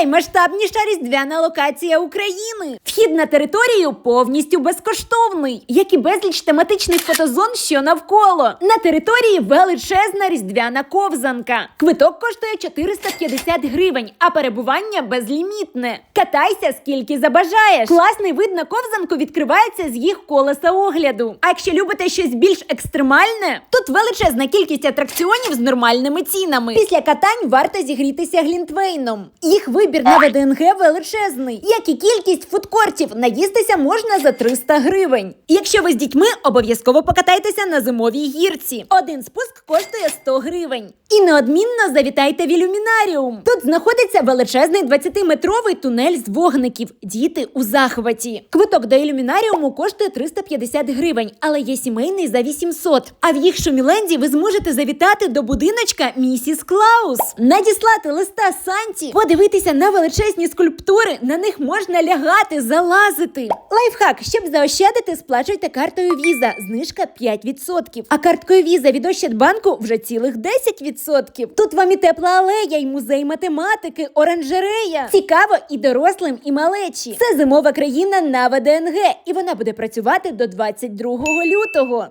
Наймасштабніша різдвяна локація України. Вхід на територію повністю безкоштовний, як і безліч тематичних фотозон, що навколо. На території величезна різдвяна ковзанка. Квиток коштує 450 гривень, а перебування безлімітне. Катайся скільки забажаєш. Класний вид на ковзанку відкривається з їх колеса огляду. А якщо любите щось більш екстремальне, тут величезна кількість атракціонів з нормальними цінами. Після катань варто зігрітися глінтвейном. Їх вибір на ВДНГ величезний, як і кількість фудкортів. Наїстися можна за 300 гривень. Якщо ви з дітьми, обов'язково покатайтеся на зимовій гірці. Один спуск коштує 100 гривень. І неодмінно завітайте в ілюмінаріум. Тут знаходиться величезний 20-метровий тунель з вогників. Діти у захваті. Квиток до ілюмінаріуму коштує 350 гривень, але є сімейний за 800. А в їх шуміленді ви зможете завітати до будиночка місіс Клаус, надіслати листа Санті, подивитися величезні скульптури. На них можна лягати, залазити. Лайфхак, щоб заощадити, сплачуйте картою Віза. Знижка 5%. А карткою Віза від Ощадбанку вже цілих 10%. Тут вам і тепла алея, і музей математики, оранжерея. Цікаво і дорослим, і малечі. Це зимова країна на ВДНГ, і вона буде працювати до 22 лютого.